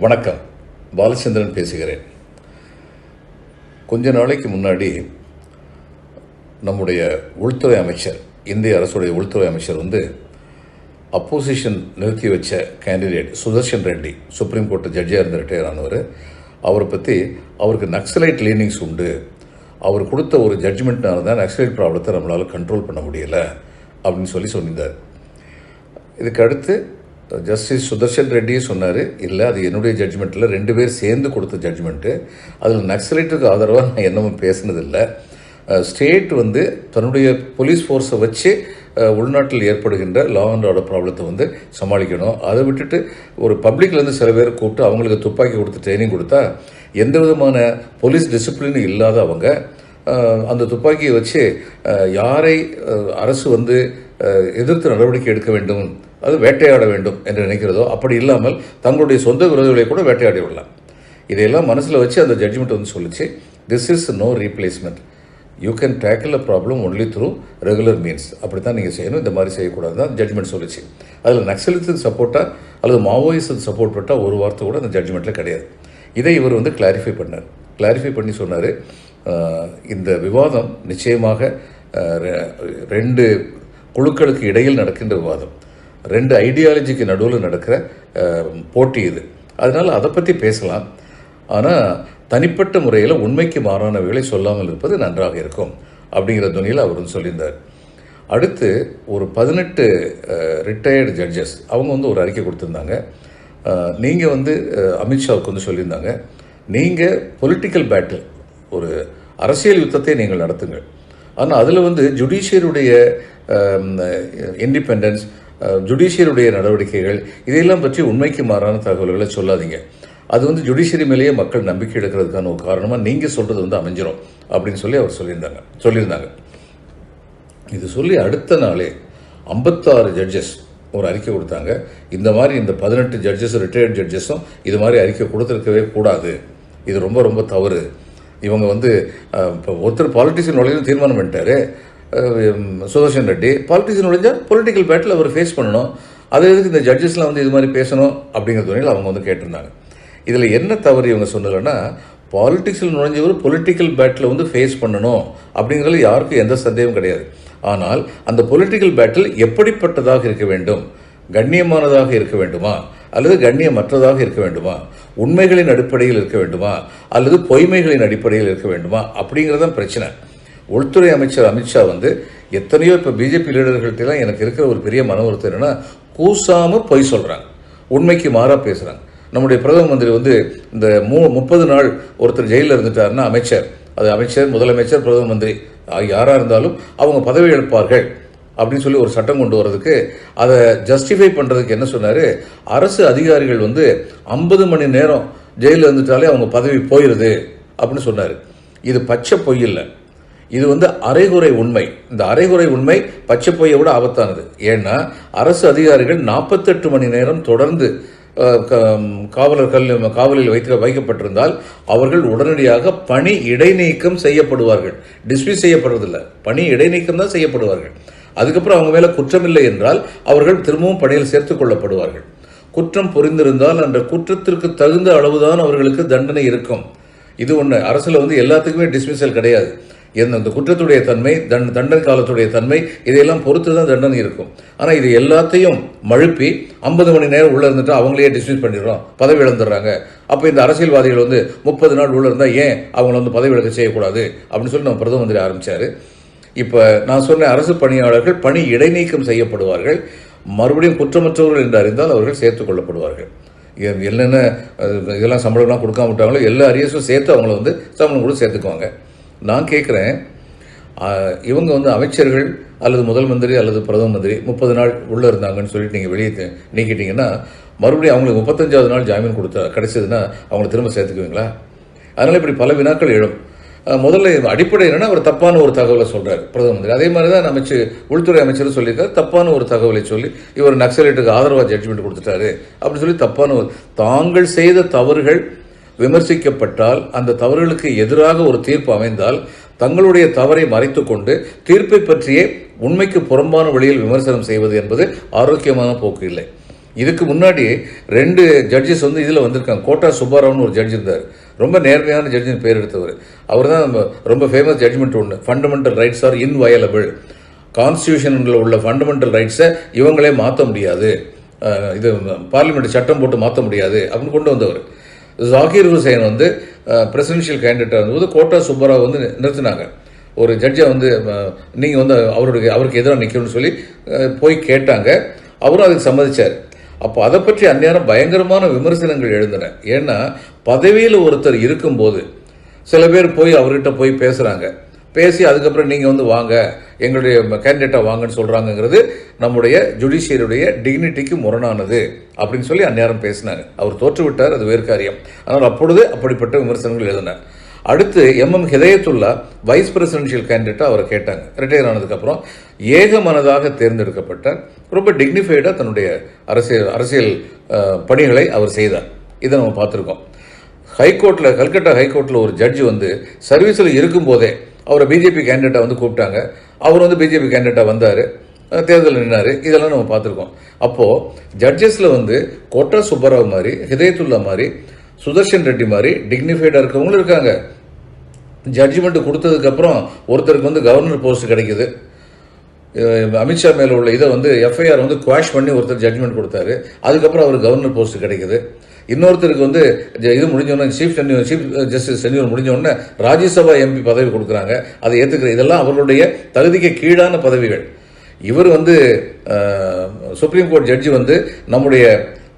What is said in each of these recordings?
வணக்கம். பாலச்சந்திரன் பேசுகிறேன். கொஞ்ச நாளைக்கு முன்னாடி நம்முடைய உள்துறை அமைச்சர் இந்திய அரசுடைய உள்துறை அமைச்சர் வந்து அப்போசிஷன் நிறுத்தி வச்ச candidate Sudarshan Reddy supreme court ஜட்ஜியாக இருந்த ரிட்டையர் ஆனவர். அவரை பற்றி அவருக்கு நக்சலைட் லீனிங்ஸ் உண்டு. அவர் கொடுத்த ஒரு ஜட்ஜ்மெண்ட்னால தான் நக்சலைட் ப்ராப்ளத்தை நம்மளால் கண்ட்ரோல் பண்ண முடியல அப்படின்னு சொல்லி சொல்லியிருந்தார். இதுக்கு அடுத்து ஜஸ்டிஸ் சுதர்ஷன் ரெட்டியும் சொன்னார் இல்லை அது என்னுடைய ஜட்ஜ்மெண்ட்டில் ரெண்டு பேர் சேர்ந்து கொடுத்த ஜட்ஜ்மெண்ட்டு அதில் நக்சலைட்டுக்கு ஆதரவாக நான் என்னமும் பேசினதில்லை. ஸ்டேட் வந்து தன்னுடைய போலீஸ் ஃபோர்ஸை வச்சு உள்நாட்டில் ஏற்படுகின்ற லா அண்ட் ஆர்டர் ப்ராப்ளத்தை வந்து சமாளிக்கணும். அதை விட்டுட்டு ஒரு பப்ளிக்லேருந்து சில பேர் கூப்பிட்டு அவங்களுக்கு துப்பாக்கி கொடுத்து ட்ரைனிங் கொடுத்தா எந்த விதமான போலீஸ் டிசிப்ளினும் இல்லாத அவங்க அந்த துப்பாக்கியை வச்சு யாரை அரசு வந்து எதிர்த்து நடவடிக்கை எடுக்க வேண்டும் அது வேட்டையாட வேண்டும் என்று நினைக்கிறதோ அப்படி இல்லாமல் தங்களுடைய சொந்த விரோதிகளை கூட வேட்டையாடி விடலாம். இதையெல்லாம் மனசில் வச்சு அந்த ஜட்ஜ்மெண்ட் வந்து சொல்லிச்சு. This is no replacement you can tackle a problem only through regular means அப்படி தான் நீங்கள் செய்யணும். இந்த மாதிரி செய்யக்கூடாது தான் ஜட்ஜ்மெண்ட் சொல்லிச்சு. அதில் நக்சலித்துக்கு சப்போர்ட்டாக அல்லது மாவோயிஸ்டுக்கு சப்போர்ட் பட்டால் ஒரு வார்த்தை கூட அந்த ஜட்ஜ்மெண்ட்டில் கிடையாது. இதை இவர் வந்து கிளாரிஃபை பண்ணார். கிளாரிஃபை பண்ணி சொன்னார் இந்த விவாதம் நிச்சயமாக ரெண்டு குழுக்களுக்கு இடையில் நடக்கின்ற விவாதம். ரெண்டு ஐடியாலஜிக்கு நடுவில் நடக்கிற போட்டி இது. அதனால் அதை பற்றி பேசலாம். ஆனால் தனிப்பட்ட முறையில் உண்மைக்கு மாறானவைகளை சொல்லாமல் இருப்பது நன்றாக இருக்கும் அப்படிங்கிற துணியில் அவர் வந்து சொல்லியிருந்தார். அடுத்து ஒரு பதினெட்டு ரிட்டையர்டு ஜட்ஜஸ் அவங்க வந்து ஒரு அறிக்கை கொடுத்துருந்தாங்க. நீங்கள் வந்து அமித்ஷாவுக்கு வந்து சொல்லியிருந்தாங்க. நீங்கள் பொலிட்டிக்கல் பேட்டில் ஒரு அரசியல் யுத்தத்தை நீங்கள் நடத்துங்கள். ஆனால் அதில் வந்து ஜுடிஷியருடைய இண்டிபெண்டன்ஸ் ஜுடிஷியருடைய நடவடிக்கைகள் இதையெல்லாம் பற்றி உண்மைக்கு மாறான தகவல்களை சொல்லாதீங்க. அது வந்து ஜுடிஷியரி மேலேயே மக்கள் நம்பிக்கை எடுக்கிறதுக்கான ஒரு காரணமாக நீங்கள் சொல்கிறது வந்து அமைஞ்சிரும் அப்படின்னு சொல்லி அவர் சொல்லியிருந்தாங்க. சொல்லியிருந்தாங்க. இது சொல்லி அடுத்த நாளே ஐம்பத்தாறு ஜட்ஜஸ் ஒரு அறிக்கை கொடுத்தாங்க. இந்த மாதிரி இந்த பதினெட்டு ஜட்ஜஸ் ரிட்டையர்ட் ஜட்ஜஸும் இது மாதிரி அறிக்கை கொடுத்துருக்கவே கூடாது. இது ரொம்ப ரொம்ப தவறு. இவங்க வந்து இப்போ ஒருத்தர் பாலிட்டிஷியன் நுழையும் தீர்மானம் பண்ணிட்டாரு. சுதர்ஷன் ரெட்டி. பாலிட்டிஷியன் நுழைஞ்சால் பொலிட்டிக்கல் பேட்டில் அவர் ஃபேஸ் பண்ணணும். அது எதுக்கு இந்த ஜட்ஜஸ்லாம் வந்து இது மாதிரி பேசணும் அப்படிங்கிற துறையில் அவங்க வந்து கேட்டிருந்தாங்க. இதில் என்ன தவறு இவங்க சொன்னதுன்னா பாலிட்டிக்ஸில் நுழைஞ்சவர் பொலிட்டிக்கல் பேட்டில் வந்து ஃபேஸ் பண்ணணும் அப்படிங்கிறதுல யாருக்கும் எந்த சந்தேகம் கிடையாது. ஆனால் அந்த பொலிட்டிக்கல் பேட்டில் எப்படிப்பட்டதாக இருக்க வேண்டும்? கண்ணியமானதாக இருக்க வேண்டுமா? அல்லது கண்ணியமற்றதாக இருக்க வேண்டுமா? உண்மைகளின் அடிப்படையில் இருக்க வேண்டுமா? அல்லது பொய்மைகளின் அடிப்படையில் இருக்க வேண்டுமா? அப்படிங்கிறதான் பிரச்சனை. உள்துறை அமைச்சர் அமித்ஷா வந்து எத்தனையோ இப்போ பிஜேபி லீடர்கள்ட்டெல்லாம் எனக்கு இருக்கிற ஒரு பெரிய மன வருத்தம் என்னென்னா கூசாமல் பொய் சொல்கிறாங்க உண்மைக்கு மாறாக பேசுகிறாங்க நம்முடைய பிரதம மந்திரி வந்து இந்த மூ முப்பது நாள் ஒருத்தர் ஜெயிலில் இருந்துட்டாருன்னா அமைச்சர். அது அமைச்சர் முதலமைச்சர் பிரதம மந்திரி. யாராக இருந்தாலும் அவங்க பதவி இழப்பார்கள் அப்படின்னு சொல்லி ஒரு சட்டம் கொண்டு வரதுக்கு அதை ஜஸ்டிஃபை பண்ணுறதுக்கு என்ன சொன்னார்? அரசு அதிகாரிகள் வந்து ஐம்பது மணி நேரம் ஜெயிலில் இருந்துட்டாலே அவங்க பதவி போயிடுது அப்படின்னு சொன்னார். இது பச்சை பொய் இல்லை. இது வந்து அரைகுறை உண்மை. இந்த அரைகுறை உண்மை பச்சை பொய்யை விட ஆபத்தானது. ஏன்னா அரசு அதிகாரிகள் நாற்பத்தெட்டு மணி நேரம் தொடர்ந்து காவலர்கள் காவலில் வைக்க வைக்கப்பட்டிருந்தால் அவர்கள் உடனடியாக பணி இடைநீக்கம் செய்யப்படுவார்கள். டிஸ்மிஸ் செய்யப்படுறதில்லை. பணி இடைநீக்கம் தான் செய்யப்படுவார்கள். அதுக்கப்புறம் அவங்க மேலே குற்றமில்லை என்றால் அவர்கள் திரும்பவும் பணியில் சேர்த்துக் கொள்ளப்படுவார்கள். குற்றம் புரிந்திருந்தால் அந்த குற்றத்திற்கு தகுந்த அளவுதான் அவர்களுக்கு தண்டனை இருக்கும். இது ஒன்று அரசில் வந்து எல்லாத்துக்குமே டிஸ்மிசல் கிடையாது. எந்த அந்த குற்றத்துடைய தன்மை தண்ட தண்டனை காலத்துடைய தன்மை இதையெல்லாம் பொறுத்து தான் தண்டனை இருக்கும். ஆனால் இது எல்லாத்தையும் மழுப்பி ஐம்பது மணி நேரம் உள்ளே இருந்துட்டு அவங்களே டிஸ்மிஸ் பண்ணிடுறோம். பதவி இழந்துடுறாங்க. அப்போ இந்த அரசியல்வாதிகள் வந்து முப்பது நாள் உள்ளே இருந்தால் ஏன் அவங்கள வந்து பதவி விலக செய்யக்கூடாது? அப்படின்னு சொல்லி நம்ம பிரதம மந்திரி ஆரம்பித்தார் இப்போ நான் சொன்ன அரசு பணியாளர்கள் பணி இடைநீக்கம் செய்யப்படுவார்கள். மறுபடியும் குற்றமற்றவர்கள் என்று அறிந்தால் அவர்கள் சேர்த்துக் கொள்ளப்படுவார்கள். என்னென்ன இதெல்லாம் சம்பளம்லாம் கொடுக்காம விட்டாங்களோ எல்லா அரியர்ஸும் சேர்த்து அவங்கள வந்து சம்பளம் கூட சேர்த்துக்குவாங்க. நான் கேட்குறேன் இவங்க வந்து அமைச்சர்கள் அல்லது முதல் மந்திரி அல்லது பிரதம மந்திரி முப்பது நாள் உள்ளே இருந்தாங்கன்னு சொல்லிட்டு நீங்கள் வெளியே நீக்கிட்டீங்கன்னா மறுபடியும் அவங்களுக்கு முப்பத்தஞ்சாவது நாள் ஜாமீன் கொடுத்தா கிடைச்சதுன்னா அவங்கள திரும்ப சேர்த்துக்குவீங்களா? அதனால் இப்படி பல வினாக்கள் எழும். முதல்ல அடிப்படை என்னன்னா அவர் தப்பான ஒரு தகவலை சொல்கிறார் பிரதம மந்திரி. அதே மாதிரி தான் அமைச்சு உள்துறை அமைச்சரும் சொல்லியிருக்காரு தப்பான ஒரு தகவலை சொல்லி இவர் நக்சலைட்டுக்கு ஆதரவாக ஜட்ஜ்மெண்ட் கொடுத்துட்டாரு அப்படின்னு சொல்லி தப்பான ஒரு தாங்கள் செய்த தவறுகள் விமர்சிக்கப்பட்டால் அந்த தவறுகளுக்கு எதிராக ஒரு தீர்ப்பு அமைந்தால் தங்களுடைய தவறை மறைத்துக்கொண்டு தீர்ப்பை பற்றியே உண்மைக்கு புறம்பான வழியில் விமர்சனம் செய்வது என்பது ஆரோக்கியமான போக்கு இல்லை. இதுக்கு முன்னாடி ரெண்டு ஜட்ஜஸ் வந்து இதில் வந்திருக்காங்க. கோட்டா சுப்பாராவ்னு ஒரு ஜட்ஜ் இருந்தார். ரொம்ப நேர்மையான ஜட்ஜின் பேர் எடுத்தவர். அவர் தான் ரொம்ப ஃபேமஸ் ஜட்ஜ்மெண்ட் ஒன்று ஃபண்டமெண்டல் ரைட்ஸ் ஆர் இன்வயலபிள் கான்ஸ்டியூஷனில் உள்ள ஃபண்டமெண்டல் ரைட்ஸை இவங்களே மாற்ற முடியாது. இது பார்லிமெண்ட் சட்டம் போட்டு மாற்ற முடியாது அப்படின்னு கொண்டு வந்தவர். ஜாகிர் ஹுசைன் வந்து பிரசிடென்ஷியல் கேண்டிடேட்டாக இருந்தபோது கோட்டா சுப்பராவ் வந்து நிறுத்தினாங்க. ஒரு ஜட்ஜை வந்து நீங்கள் வந்து அவருடைய அவருக்கு எதிராக நிற்கணும்னு சொல்லி போய் கேட்டாங்க. அவரும் அதுக்கு சம்மதிச்சார். அப்போ அதை பற்றி அந்நேரம் பயங்கரமான விமர்சனங்கள் எழுந்தன. ஏன்னா பதவியில் ஒருத்தர் இருக்கும்போது சில பேர் போய் அவர்கிட்ட போய் பேசுகிறாங்க பேசி அதுக்கப்புறம் நீங்கள் வந்து வாங்க. எங்களுடைய கேண்டிடேட்டை வாங்கன்னு சொல்கிறாங்கங்கிறது நம்முடைய ஜுடிஷியருடைய டிக்னிட்டிக்கு முரணானது அப்படின்னு சொல்லி அந்நேரம் பேசினாங்க அவர் தோற்றுவிட்டார் அது வேறு காரியம். ஆனால் அப்பொழுது அப்படிப்பட்ட விமர்சனங்கள் எழுதினார். அடுத்து எம்எம் ஹிதயத்துல்லா வைஸ் பிரசிடென்ஷியல் கேண்டிடேட்டாக அவரை கேட்டாங்க. ரிட்டையர் ஆனதுக்கப்புறம் ஏகமனதாக தேர்ந்தெடுக்கப்பட்ட ரொம்ப டிக்னிஃபைடாக தன்னுடைய அரசியல் அரசியல் பணிகளை அவர் செய்தார். இதை நம்ம பார்த்துருக்கோம். ஹைகோர்ட்டில் கல்கட்டா ஹைகோர்ட்டில் ஒரு ஜட்ஜ் வந்து சர்வீஸில் இருக்கும்போதே அவரை பிஜேபி கேண்டிடேட்டாக வந்து கூப்பிட்டாங்க. அவர் வந்து பிஜேபி கேண்டிடேட்டாக வந்தார். தேர்தலில் நின்னார். இதெல்லாம் நம்ம பார்த்துருக்கோம். அப்போது ஜட்ஜஸில் வந்து கோட்டா சுப்பராவ் மாதிரி ஹிதயத்துல்லா மாதிரி சுதர்ஷன் ரெட்டி மாதிரி டிக்னிஃபைடாக இருக்கவங்களும் இருக்காங்க. ஜட்ஜ்மெண்ட் கொடுத்ததுக்கப்புறம் ஒருத்தருக்கு வந்து கவர்னர் போஸ்ட் கிடைக்குது. அமித்ஷா மேலே உள்ள இதை வந்து எஃப்ஐஆர் வந்து குவாஷ் பண்ணி ஒருத்தர் ஜட்ஜ்மெண்ட் கொடுத்தாரு. அதுக்கப்புறம் அவர் கவர்னர் போஸ்ட் கிடைக்குது. இன்னொருத்தருக்கு வந்து இது முடிஞ்சோடனே சீஃப் சீஃப் ஜஸ்டிஸ் சென்யூர் முடிஞ்சோடனே ராஜ்யசபா எம்பி பதவி கொடுக்குறாங்க. அதை ஏற்றுக்கிற இதெல்லாம் அவர்களுடைய தகுதிக்கு கீழான பதவிகள். இவர் வந்து சுப்ரீம் கோர்ட் ஜட்ஜி வந்து நம்முடைய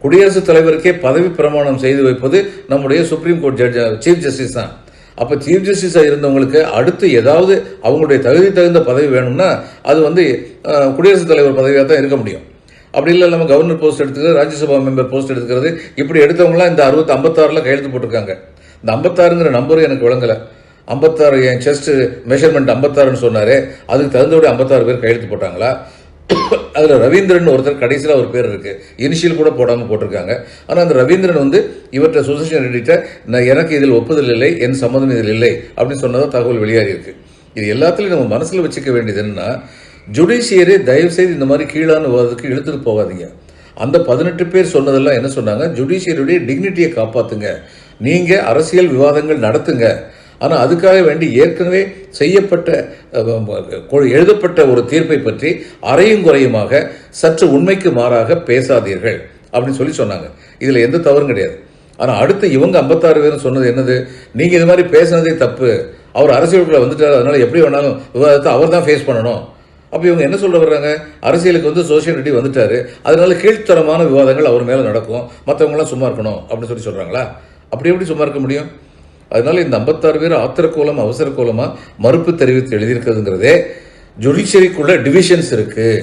குடியரசுத் தலைவருக்கே பதவி பிரமாணம் செய்து வைப்பது நம்முடைய supreme court judge chief justice தான். அப்போ சீஃப் ஜஸ்டிஸாக இருந்தவங்களுக்கு அடுத்து ஏதாவது அவங்களுடைய தகுதி தகுந்த பதவி வேணும்னா அது வந்து குடியரசுத் தலைவர் பதவியாக தான் இருக்க முடியும். அப்படி இல்லை நம்ம கவர்னர் போஸ்ட் எடுத்துக்கிறது ராஜ்யசபா மெம்பர் போஸ்ட் எடுத்துக்கிறது. இப்படி எடுத்தவங்களாம் இந்த அறுபத்தி ஐம்பத்தாறில் கையெழுத்து போட்டிருக்காங்க. இந்த ஐம்பத்தாறுங்கிற நம்பரும் எனக்கு விளங்கலை. ஐம்பத்தாறு என் செஸ்ட் மெஷர்மெண்ட் ஐம்பத்தாறுன்னு சொன்னார். அதுக்கு தகுந்தபடி ஐம்பத்தாறு பேர் கையெழுத்து போட்டாங்களா? அதில் ரவீந்திரன் ஒருத்தர் கடைசியில் ஒரு பேர் இருக்கு. இனிஷியல் கூட போடாமல் போட்டிருக்காங்க. ஆனால் அந்த ரவீந்திரன் வந்து இவற்றை சுதர்ஷன் ரெட்டிட்ட நான் எனக்கு இதில் ஒப்புதல் இல்லை என் சம்மதம் இதில் இல்லை அப்படின்னு சொன்னதான் தகவல் வெளியாகி இருக்கு. இது எல்லாத்துலேயும் நம்ம மனசில் வச்சுக்க வேண்டியது என்னன்னா ஜுடிஷியரி தயவுசெய்து இந்த மாதிரி கீழான விவாதத்துக்கு இழுத்துட்டு போகாதீங்க. அந்த பதினெட்டு பேர் சொன்னதெல்லாம் என்ன சொன்னாங்க? ஜுடிஷியருடைய டிக்னிட்டியை காப்பாற்றுங்க நீங்கள் அரசியல் விவாதங்கள் நடத்துங்க. ஆனால் அதுக்காக வேண்டி ஏற்கனவே செய்யப்பட்ட எழுதப்பட்ட ஒரு தீர்ப்பை பற்றி அறையும் குறையுமாக சற்று உண்மைக்கு மாறாக பேசாதீர்கள். அப்படின்னு சொல்லி சொன்னாங்க. இதில் எந்த தவறும் கிடையாது. ஆனால் அடுத்து இவங்க ஐம்பத்தாறு பேரும் சொன்னது என்னது? நீங்கள் இது மாதிரி பேசுனதே தப்பு. அவர் அரசியலுக்குள்ள வந்துட்டார். அதனால எப்படி வேணாலும் விவாதத்தை அவர் தான் ஃபேஸ் பண்ணணும். அப்போ இவங்க என்ன சொல்ல வர்றாங்க? அரசியலுக்கு வந்து சோசியல் ரெட்டி வந்துட்டாரு. அதனால கீழ்த்தரமான விவாதங்கள் அவர் மேலே நடக்கும். மற்றவங்களாம் சும்மா இருக்கணும் அப்படின்னு சொல்லி சொல்கிறாங்களா அப்படி எப்படி சும்மா இருக்க முடியும்? அதனால இந்த ஐம்பத்தாறு பேர் ஆத்திரக்கோலம் அவசர கோலமாக மறுப்பு தெரிவித்து எழுதியிருக்கிறதுங்கிறதே ஜுடிஷியரிக்குள்ள டிவிஷன்ஸ் இருக்குது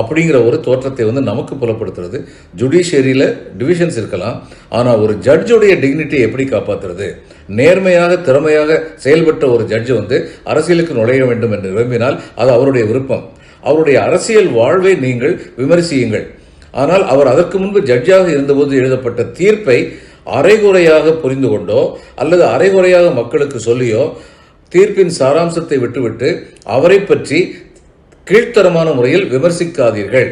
அப்படிங்கிற ஒரு தோற்றத்தை வந்து நமக்கு புலப்படுத்துறது. ஜுடிஷியரியில் டிவிஷன்ஸ் இருக்கலாம். ஆனால் ஒரு ஜட்ஜுடைய டிக்னிட்டியை எப்படி காப்பாற்றுறது நேர்மையாக திறமையாக செயல்பட்ட ஒரு ஜட்ஜ் வந்து அரசியலுக்கு நுழைய வேண்டும் என்று விரும்பினால் அது அவருடைய விருப்பம். அவருடைய அரசியல் வாழ்வை நீங்கள் விமர்சியுங்கள். ஆனால் அவர் அதற்கு முன்பு ஜட்ஜாக இருந்தபோது எழுதப்பட்ட தீர்ப்பை அரைகுறையாக புரிந்து கொண்டோ அல்லது அரைகுறையாக மக்களுக்கு சொல்லியோ தீர்ப்பின் சாராம்சத்தை விட்டுவிட்டு அவரை பற்றி கீழ்த்தரமான முறையில் விமர்சிக்காதீர்கள்.